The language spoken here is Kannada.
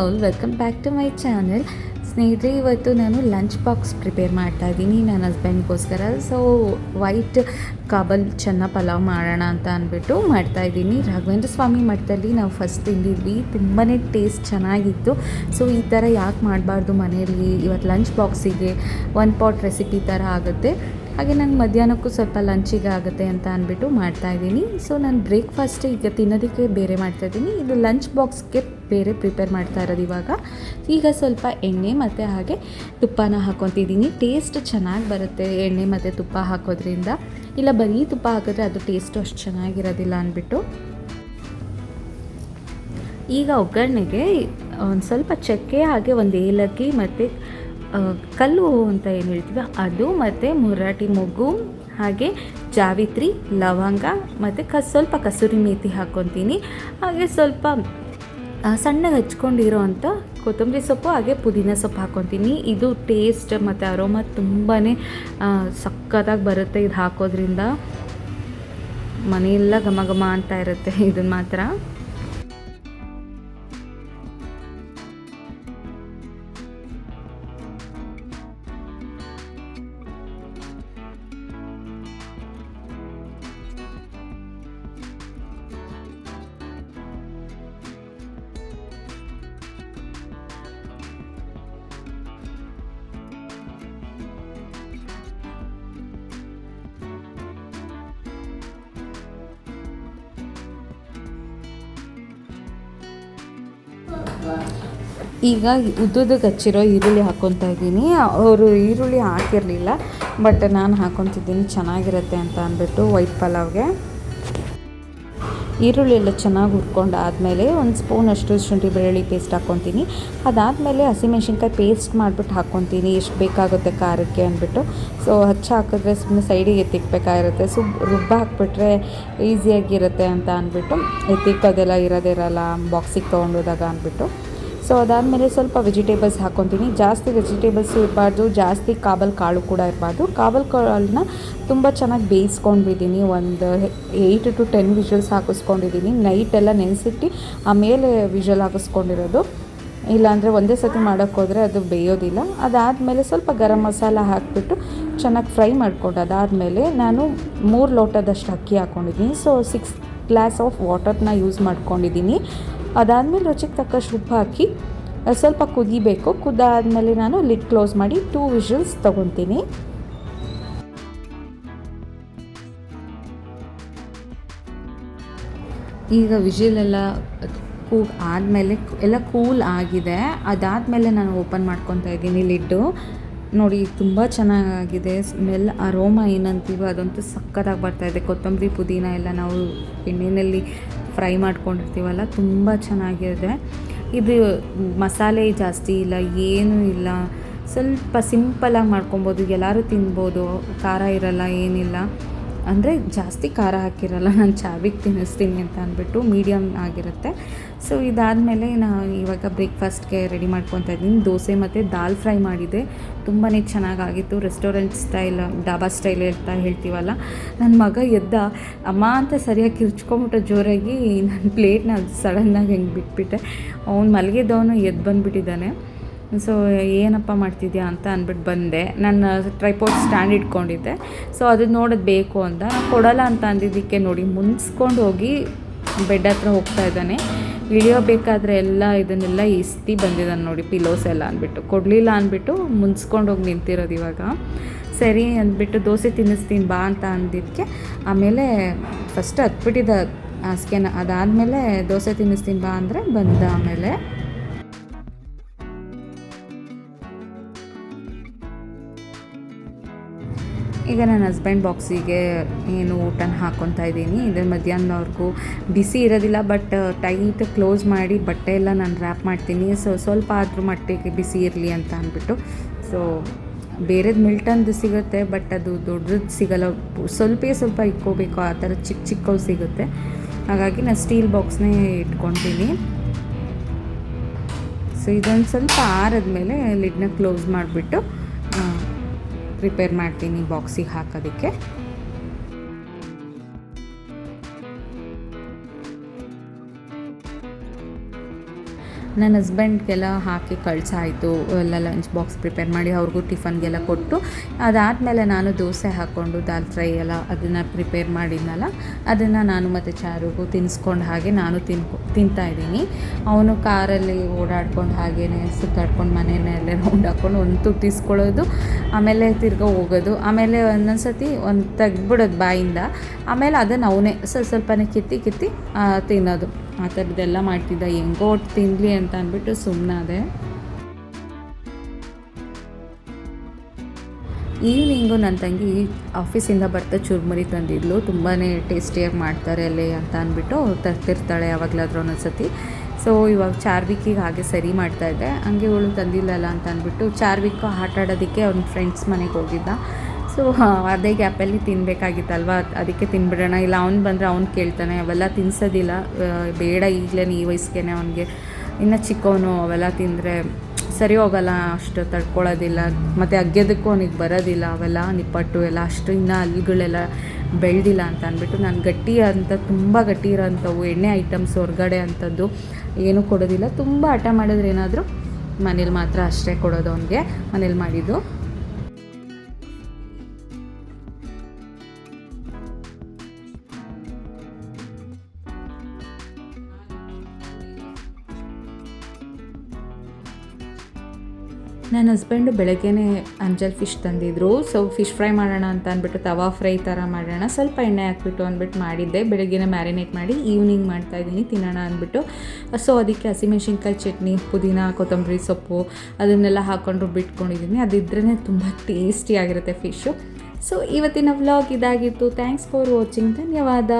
All welcome back to my channel ಸ್ನೇಹಿತರೆ, ಇವತ್ತು ನಾನು ಲಂಚ್ ಬಾಕ್ಸ್ ಪ್ರಿಪೇರ್ ಮಾಡ್ತಾ ಇದ್ದೀನಿ ನನ್ನ ಹಸ್ಬೆಂಡ್ಗೋಸ್ಕರ ಸೊ ವೈಟ್ ಕಾಬಲ್ ಚೆನ್ನ ಪಲಾವ್ ಮಾಡೋಣ ಅಂತ ಅಂದ್ಬಿಟ್ಟು ಮಾಡ್ತಾ ಇದ್ದೀನಿ. ರಾಘವೇಂದ್ರ ಸ್ವಾಮಿ ಮಠದಲ್ಲಿ ನಾವು ಫಸ್ಟ್ ತಿಂದಿದ್ವಿ. ತುಂಬಾ ಟೇಸ್ಟ್ ಚೆನ್ನಾಗಿತ್ತು. ಸೊ ಈ ಥರ ಯಾಕೆ ಮಾಡಬಾರ್ದು ಮನೆಯಲ್ಲಿ? ಇವತ್ತು ಲಂಚ್ ಬಾಕ್ಸಿಗೆ ಒನ್ ಪಾಟ್ ರೆಸಿಪಿ ಥರ ಆಗುತ್ತೆ. ಹಾಗೆ ನಾನು ಮಧ್ಯಾಹ್ನಕ್ಕೂ ಸ್ವಲ್ಪ ಲಂಚಿಗೆ ಆಗುತ್ತೆ ಅಂತ ಅಂದ್ಬಿಟ್ಟು ಮಾಡ್ತಾಯಿದ್ದೀನಿ ಸೊ ನಾನು ಬ್ರೇಕ್ಫಾಸ್ಟ್ ಈಗ ತಿನ್ನೋದಕ್ಕೆ ಬೇರೆ ಮಾಡ್ತಾಯಿದ್ದೀನಿ ಇದು ಲಂಚ್ ಬಾಕ್ಸ್ಗೆ ಬೇರೆ ಪ್ರಿಪೇರ್ ಮಾಡ್ತಾ ಇರೋದು ಇವಾಗ. ಈಗ ಸ್ವಲ್ಪ ಎಣ್ಣೆ ಮತ್ತು ಹಾಗೆ ತುಪ್ಪನ ಹಾಕೊತಿದ್ದೀನಿ. ಟೇಸ್ಟ್ ಚೆನ್ನಾಗಿ ಬರುತ್ತೆ ಎಣ್ಣೆ ಮತ್ತು ತುಪ್ಪ ಹಾಕೋದ್ರಿಂದ. ಇಲ್ಲ ಬರೀ ತುಪ್ಪ ಹಾಕಿದ್ರೆ ಅದು ಟೇಸ್ಟು ಅಷ್ಟು ಚೆನ್ನಾಗಿರೋದಿಲ್ಲ ಅಂದ್ಬಿಟ್ಟು. ಈಗ ಒಗ್ಗರಣೆಗೆ ಒಂದು ಸ್ವಲ್ಪ ಚಕ್ಕೆ ಹಾಗೆ ಒಂದು ಏಲಕ್ಕಿ ಮತ್ತು ಕಲ್ಲು ಅಂತ ಏನು ಹೇಳ್ತೀವಿ ಅದು ಮತ್ತು ಮುರಾಟಿ ಮೊಗ್ಗು, ಹಾಗೆ ಜಾವಿತ್ರಿ, ಲವಂಗ ಮತ್ತು ಕ ಸ್ವಲ್ಪ ಕಸೂರಿ ಮೇಥಿ ಹಾಕ್ಕೊತೀನಿ ಹಾಗೆ ಸ್ವಲ್ಪ ಸಣ್ಣಗೆ ಹಚ್ಕೊಂಡಿರೋ ಅಂಥ ಕೊತ್ತಂಬರಿ ಸೊಪ್ಪು ಹಾಗೆ ಪುದೀನ ಸೊಪ್ಪು ಹಾಕ್ಕೊತೀನಿ. ಇದು ಟೇಸ್ಟ್ ಮತ್ತು ಅರೋಮ ತುಂಬಾ ಸಖತ್ತಾಗಿ ಬರುತ್ತೆ ಇದು ಹಾಕೋದ್ರಿಂದ. ಮನೆಯೆಲ್ಲ ಘಮ ಘಮ ಅಂತ ಇರುತ್ತೆ ಇದನ್ನು ಮಾತ್ರ. ಈಗ ಉದ್ದುದಕ್ಕೆ ಹಚ್ಚಿರೋ ಈರುಳ್ಳಿ ಹಾಕ್ಕೊತಾ ಇದ್ದೀನಿ. ಅವರು ಈರುಳ್ಳಿ ಹಾಕಿರಲಿಲ್ಲ ಬಟ್ ನಾನು ಹಾಕ್ಕೊತಿದ್ದೀನಿ ಚೆನ್ನಾಗಿರುತ್ತೆ ಅಂತ ಅಂದ್ಬಿಟ್ಟು ವೈಟ್ ಪಲಾವ್ಗೆ. ಈರುಳ್ಳಿ ಎಲ್ಲ ಚೆನ್ನಾಗಿ ಹುರ್ಕೊಂಡು ಆದಮೇಲೆ ಒಂದು ಸ್ಪೂನ್ ಅಷ್ಟು ಶುಂಠಿ ಬೆಳ್ಳುಳ್ಳಿ ಪೇಸ್ಟ್ ಹಾಕ್ಕೊತೀನಿ ಅದಾದಮೇಲೆ ಹಸಿಮೆಣ್ಸಿನ್ಕಾಯಿ ಪೇಸ್ಟ್ ಮಾಡಿಬಿಟ್ಟು ಹಾಕ್ಕೊತೀನಿ ಎಷ್ಟು ಬೇಕಾಗುತ್ತೆ ಖಾರಕ್ಕೆ ಅಂದ್ಬಿಟ್ಟು. ಸೊ ಹಚ್ಚ ಹಾಕಿದ್ರೆ ಸುಮ್ಮನೆ ಸೈಡಿಗೆ ಎತ್ತಿಕ್ಬೇಕಾಗಿರುತ್ತೆ. ಸೊ ರುಬ್ಬ ಹಾಕ್ಬಿಟ್ರೆ ಈಸಿಯಾಗಿರುತ್ತೆ ಅಂತ ಅಂದ್ಬಿಟ್ಟು. ಎತ್ತಿಕ್ಕೋದೆಲ್ಲ ಇರೋದಿರಲ್ಲ ಬಾಕ್ಸಿಗೆ ತೊಗೊಂಡೋದಾಗ ಅಂದ್ಬಿಟ್ಟು. ಸೊ ಅದಾದಮೇಲೆ ಸ್ವಲ್ಪ ವೆಜಿಟೇಬಲ್ಸ್ ಹಾಕ್ಕೊತೀನಿ ಜಾಸ್ತಿ ವೆಜಿಟೇಬಲ್ಸು ಇರಬಾರ್ದು, ಜಾಸ್ತಿ ಕಾಬಲ್ ಕಾಳು ಕೂಡ ಇರಬಾರ್ದು. ಕಾಬಲ್ ಕಾಳನ್ನ ತುಂಬ ಚೆನ್ನಾಗಿ ಬೇಯಿಸ್ಕೊಂಡಿದ್ದೀನಿ. ಒಂದು ಏಯ್ಟ್ ಟು ಟೆನ್ ವಿಷಲ್ಸ್ ಹಾಕಿಸ್ಕೊಂಡಿದ್ದೀನಿ. ನೈಟೆಲ್ಲ ನೆನೆಸಿಟ್ಟು ಆಮೇಲೆ ವಿಷಲ್ ಹಾಕಿಸ್ಕೊಂಡಿರೋದು. ಇಲ್ಲಾಂದರೆ ಒಂದೇ ಸತಿ ಮಾಡೋಕ್ಕೋದ್ರೆ ಅದು ಬೇಯೋದಿಲ್ಲ. ಅದಾದಮೇಲೆ ಸ್ವಲ್ಪ ಗರಂ ಮಸಾಲ ಹಾಕಿಬಿಟ್ಟು ಚೆನ್ನಾಗಿ ಫ್ರೈ ಮಾಡಿಕೊಂಡು ಅದಾದಮೇಲೆ ನಾನು ಮೂರು ಲೋಟದಷ್ಟು ಅಕ್ಕಿ ಹಾಕ್ಕೊಂಡಿದ್ದೀನಿ ಸೊ ಸಿಕ್ಸ್ ಗ್ಲಾಸ್ ಆಫ್ ವಾಟರ್ನ ಯೂಸ್ ಮಾಡ್ಕೊಂಡಿದ್ದೀನಿ. ಅದಾದಮೇಲೆ ರುಚಿಗೆ ತಕ್ಕಷ್ಟು ಉಪ್ಪು ಹಾಕಿ ಸ್ವಲ್ಪ ಕುದಿಬೇಕು. ಕುದ್ದಾದಮೇಲೆ ನಾನು ಲಿಡ್ ಕ್ಲೋಸ್ ಮಾಡಿ ಟೂ ವಿಷಲ್ಸ್ ತೊಗೊತೀನಿ ಈಗ ವಿಜಿಲೆಲ್ಲ ಕೂಗ್ ಆದಮೇಲೆ, ಎಲ್ಲ ಕೂಲ್ ಆಗಿದೆ. ಅದಾದಮೇಲೆ ನಾನು ಓಪನ್ ಮಾಡ್ಕೊತಾ ಇದ್ದೀನಿ ಲಿಡ್ಡು. ನೋಡಿ, ತುಂಬ ಚೆನ್ನಾಗಿದೆ ಸ್ಮೆಲ್, ಅರೋಮ ಏನಂತೀವೋ ಅದಂತೂ ಸಕ್ಕತ್ತಾಗಿ ಬರ್ತಾಯಿದೆ ಕೊತ್ತಂಬರಿ, ಪುದೀನ ಎಲ್ಲ ನಾವು ಎಣ್ಣೆಯಲ್ಲಿ ಫ್ರೈ ಮಾಡ್ಕೊಂಡಿರ್ತೀವಲ್ಲ, ತುಂಬ ಚೆನ್ನಾಗಿದೆ. ಇದು ಮಸಾಲೆ ಜಾಸ್ತಿ ಇಲ್ಲ, ಏನೂ ಇಲ್ಲ. ಸ್ವಲ್ಪ ಸಿಂಪಲಾಗಿ ಮಾಡ್ಕೊಬೋದು, ಎಲ್ಲರೂ ತಿನ್ಬೋದು, ಖಾರ ಇರಲ್ಲ, ಏನಿಲ್ಲ. ಅಂದರೆ ಜಾಸ್ತಿ ಖಾರ ಹಾಕಿರಲ್ಲ, ನಾನು ಚಾವಿಗೆ ತಿನ್ನಿಸ್ತೀನಿ ಅಂತ ಅಂದ್ಬಿಟ್ಟು ಮೀಡಿಯಮ್ ಆಗಿರುತ್ತೆ. ಸೊ ಇದಾದಮೇಲೆ ನಾನು ಇವಾಗ ಬ್ರೇಕ್ಫಾಸ್ಟ್ಗೆ ರೆಡಿ ಮಾಡ್ಕೊತಾ ಇದ್ದೀನಿ. ದೋಸೆ ಮತ್ತು ದಾಲ್ ಫ್ರೈ ಮಾಡಿದೆ. ತುಂಬಾ ಚೆನ್ನಾಗಾಗಿತ್ತು. ರೆಸ್ಟೋರೆಂಟ್ ಸ್ಟೈಲ್ ಡಾಬಾ ಸ್ಟೈಲ್ ಅಂತ ಹೇಳ್ತೀವಲ್ಲ ನನ್ನ ಮಗ ಎದ್ದ, ಅಮ್ಮ ಅಂತ ಸರಿಯಾಗಿ ಕಿರ್ಚ್ಕೊಂಬಿಟ್ಟು ಜೋರಾಗಿ ನನ್ನ ಪ್ಲೇಟ್ನ ಸಡನ್ನಾಗಿ ಹೆಂಗೆ ಬಿಟ್ಬಿಟ್ಟೆ? ಅವ್ನು ಮಲಗಿದ್ದವನು ಎದ್ದು ಬಂದುಬಿಟ್ಟಿದ್ದಾನೆ. ಸೊ ಏನಪ್ಪ ಮಾಡ್ತಿದ್ಯಾ ಅಂತ ಅಂದ್ಬಿಟ್ಟು ಬಂದೆ. ನನ್ನ ಟ್ರೈಪೋರ್ಟ್ ಸ್ಟ್ಯಾಂಡ್ ಇಟ್ಕೊಂಡಿದ್ದೆ. ಸೊ ಅದನ್ನ ನೋಡೋದು ಬೇಕು ಅಂತ. ನಾನು ಕೊಡಲ್ಲ ಅಂತ ಅಂದಿದ್ದಕ್ಕೆ ನೋಡಿ ಮುನ್ಸ್ಕೊಂಡು ಹೋಗಿ ಬೆಡ್ ಹತ್ರ ಹೋಗ್ತಾ ಇದ್ದಾನೆ. ಇಳಿಯೋಬೇಕಾದ್ರೆ ಎಲ್ಲ ಇದನ್ನೆಲ್ಲ ಇಸ್ತಿ ಬಂದಿದ್ದಾನೆ ನೋಡಿ ಪಿಲೋಸ್ ಎಲ್ಲ ಅಂದ್ಬಿಟ್ಟು. ಕೊಡಲಿಲ್ಲ ಅಂದ್ಬಿಟ್ಟು ಮುನ್ಸ್ಕೊಂಡು ಹೋಗಿ ನಿಂತಿರೋದು ಇವಾಗ. ಸರಿ ಅಂದ್ಬಿಟ್ಟು ದೋಸೆ ತಿನ್ನಿಸ್ತೀನಿ ಬಾ ಅಂತ ಅಂದಿದ್ದಕ್ಕೆ ಆಮೇಲೆ ಫಸ್ಟ್ ಹತ್ಬಿಟ್ಟಿದ್ದ ಹಾಸಿಗೆನ. ಅದಾದಮೇಲೆ ದೋಸೆ ತಿನ್ನಿಸ್ತೀನಿ ಬಾ ಅಂದರೆ ಬಂದ ಆಮೇಲೆ ಈಗ ನನ್ನ ಹಸ್ಬೆಂಡ್ ಬಾಕ್ಸಿಗೆ ಏನು ಊಟನ ಹಾಕ್ಕೊತಾ ಇದ್ದೀನಿ. ಇದು ಮಧ್ಯಾಹ್ನವರೆಗೂ ಬಿಸಿ ಇರೋದಿಲ್ಲ ಬಟ್ ಟೈಟ್ ಕ್ಲೋಸ್ ಮಾಡಿ ಬಟ್ಟೆ ಎಲ್ಲ ನಾನು ರ್ಯಾಪ್ ಮಾಡ್ತೀನಿ. ಸೊ ಸ್ವಲ್ಪ ಆದರೂ ಮಟ್ಟಿಗೆ ಬಿಸಿ ಇರಲಿ ಅಂತ ಅಂದ್ಬಿಟ್ಟು. ಸೊ ಬೇರೆದು ಮಿಲ್ಟನ್ದು ಸಿಗುತ್ತೆ ಬಟ್ ಅದು ದೊಡ್ಡದು ಸಿಗಲ್ಲ. ಸ್ವಲ್ಪ ಸ್ವಲ್ಪ ಇಕ್ಕೋಬೇಕು ಆ ಥರ ಚಿಕ್ಕ ಚಿಕ್ಕವು ಸಿಗುತ್ತೆ. ಹಾಗಾಗಿ ನಾನು ಸ್ಟೀಲ್ ಬಾಕ್ಸ್ನೇ ಇಟ್ಕೊತೀನಿ. ಸೊ ಇದೊಂದು ಸ್ವಲ್ಪ ಆರಿದ್ಮೇಲೆ ಲಿಡ್ನ ಕ್ಲೋಸ್ ಮಾಡಿಬಿಟ್ಟು ಪ್ರಿಪೇರ್ ಮಾಡ್ತೀನಿ ಬಾಕ್ಸಿಗೆ ಹಾಕೋದಕ್ಕೆ. ನನ್ನ ಹಸ್ಬೆಂಡ್ಗೆಲ್ಲ ಹಾಕಿ ಕಳ್ಸಾಯಿತು, ಎಲ್ಲ ಲಂಚ್ ಬಾಕ್ಸ್ ಪ್ರಿಪೇರ್ ಮಾಡಿ ಅವ್ರಿಗೂ ಟಿಫನ್ಗೆಲ್ಲ ಕೊಟ್ಟು, ಅದಾದಮೇಲೆ ನಾನು ದೋಸೆ ಹಾಕ್ಕೊಂಡು, ದಾಲ್ ಫ್ರೈ ಎಲ್ಲ ಅದನ್ನು ಪ್ರಿಪೇರ್ ಮಾಡಿದ್ನಲ್ಲ, ಅದನ್ನು ನಾನು ಮತ್ತು ಚಾರುಗೂ ತಿನ್ನಿಸ್ಕೊಂಡು ಹಾಗೆ ನಾನು ತಿನ್ಕೊ, ತಿಂತಾ ಇದ್ದೀನಿ. ಅವನು ಕಾರಲ್ಲಿ ಓಡಾಡ್ಕೊಂಡು ಹಾಗೇ ಸುತ್ತಾಡ್ಕೊಂಡು ಮನೆಯಲ್ಲೇ ರೌಂಡ್ ಹಾಕ್ಕೊಂಡು ಒಂದು ತುಟ್ಟಿಸ್ಕೊಳ್ಳೋದು ಆಮೇಲೆ ತಿರ್ಗಾ ಹೋಗೋದು, ಆಮೇಲೆ ಒಂದೊಂದು ಸತಿ ಒಂದು ತೆಗ್ದ್ಬಿಡೋದು ಬಾಯಿಂದ, ಆಮೇಲೆ ಅದನ್ನು ಅವನೇ ಸ್ವಲ್ಪ ಸ್ವಲ್ಪನೇ ಕಿತ್ತಿ ಕಿತ್ತಿ ತಿನ್ನೋದು. ಆ ಥರದ್ದೆಲ್ಲ ಮಾಡ್ತಿದ್ದ, ಹೆಂಗೋ ಒಟ್ಟು ತಿನ್ನಲಿ ಅಂತ ಅಂದ್ಬಿಟ್ಟು ಸುಮ್ಮನಾದೆ ಈವ್ನಿಂಗು ನನ್ನ ತಂಗಿ ಆಫೀಸಿಂದ ಬರ್ತಾ ಚುರುಮುರಿ ತಂದಿದ್ಲು. ತುಂಬಾ ಟೇಸ್ಟಿಯಾಗಿ ಮಾಡ್ತಾರೆ ಅಲ್ಲಿ ಅಂತ ಅಂದ್ಬಿಟ್ಟು ತರ್ತಿರ್ತಾಳೆ ಯಾವಾಗಲಾದ್ರೂ ಒಂದೊಂದ್ಸತಿ. ಸೊ ಇವಾಗ ಚಾರ್ವಿಕಿಗೆ ಹಾಗೆ ಸರಿ ಮಾಡ್ತಾ ಇದ್ದೆ. ಹಂಗೆ ಇವಳು ತಂದಿಲ್ಲಲ್ಲ ಅಂತ ಅಂದ್ಬಿಟ್ಟು ಚಾರ್ವಿಕ್ ಆಟ ಆಡೋದಕ್ಕೆ ಅವ್ನ ಫ್ರೆಂಡ್ಸ್ ಮನೆಗೆ ಹೋಗಿದ್ದ. ಸೊ ಅದೇ ಗ್ಯಾಪಲ್ಲಿ ತಿನ್ನಬೇಕಾಗಿತ್ತಲ್ವ ಅದಕ್ಕೆ ತಿನ್ಬಿಡೋಣ. ಇಲ್ಲ, ಅವ್ನು ಬಂದರೆ ಅವ್ನು ಕೇಳ್ತಾನೆ, ಅವೆಲ್ಲ ತಿನ್ಸೋದಿಲ್ಲ. ಬೇಡ ಈಗಲೇ ಈ ವಯಸ್ಸಿಗೆ ಅವನಿಗೆ. ಇನ್ನು ಚಿಕ್ಕವನು, ಅವೆಲ್ಲ ತಿಂದರೆ ಸರಿ ಹೋಗಲ್ಲ, ಅಷ್ಟು ತಡ್ಕೊಳ್ಳೋದಿಲ್ಲ ಮತ್ತು ಅಗ್ಯೋದಕ್ಕೂ ಅವನಿಗೆ ಬರೋದಿಲ್ಲ, ಅವೆಲ್ಲ ನಿಪ್ಪಟ್ಟು ಎಲ್ಲ, ಅಷ್ಟು ಇನ್ನು ಹಲ್ಲುಗಳೆಲ್ಲ ಬೆಳೆದಿಲ್ಲ ಅಂತ ಅಂದ್ಬಿಟ್ಟು ನಾನು ಗಟ್ಟಿ ಅಂತ, ತುಂಬ ಗಟ್ಟಿ ಇರೋಂಥವು ಎಣ್ಣೆ ಐಟಮ್ಸ್ ಹೊರಗಡೆ ಅಂಥದ್ದು ಏನೂ ಕೊಡೋದಿಲ್ಲ. ತುಂಬ ಹಠ ಮಾಡಿದ್ರೆ ಏನಾದರೂ ಮನೇಲಿ ಮಾತ್ರ ಅಷ್ಟೇ ಕೊಡೋದು ಅವನಿಗೆ, ಮನೇಲಿ ಮಾಡಿದ್ದು. ನನ್ನ ಹಸ್ಬೆಂಡು ಬೆಳಗ್ಗೆನೇ ಅಂಜಲ್ ಫಿಶ್ ತಂದಿದ್ರು. ಸೊ ಫಿಶ್ ಫ್ರೈ ಮಾಡೋಣ ಅಂತ ಅಂದ್ಬಿಟ್ಟು ತವಾ ಫ್ರೈ ಥರ ಮಾಡೋಣ. ಸ್ವಲ್ಪ ಎಣ್ಣೆ ಹಾಕ್ಬಿಟ್ಟು ಅಂದ್ಬಿಟ್ಟು ಮಾಡಿದ್ದೆ. ಬೆಳಗ್ಗೆನೇ ಮ್ಯಾರಿನೇಟ್ ಮಾಡಿ ಈವ್ನಿಂಗ್ ಮಾಡ್ತಾಯಿದ್ದೀನಿ ತಿನ್ನೋಣ ಅಂದ್ಬಿಟ್ಟು. ಸೊ ಅದಕ್ಕೆ ಹಸಿಮೆಣ್ಸಿನ್ಕಾಯಿ ಚಟ್ನಿ, ಪುದೀನ, ಕೊತ್ತಂಬರಿ ಸೊಪ್ಪು ಅದನ್ನೆಲ್ಲ ಹಾಕ್ಕೊಂಡು ಬಿಟ್ಕೊಂಡಿದ್ದೀನಿ. ಅದಿದ್ರೇ ತುಂಬ ಟೇಸ್ಟಿಯಾಗಿರುತ್ತೆ ಫಿಶ್ಶು ಸೊ ಇವತ್ತಿನ ವ್ಲಾಗ್ ಇದಾಗಿತ್ತು. ಥ್ಯಾಂಕ್ಸ್ ಫಾರ್ ವಾಚಿಂಗ್ ಧನ್ಯವಾದ.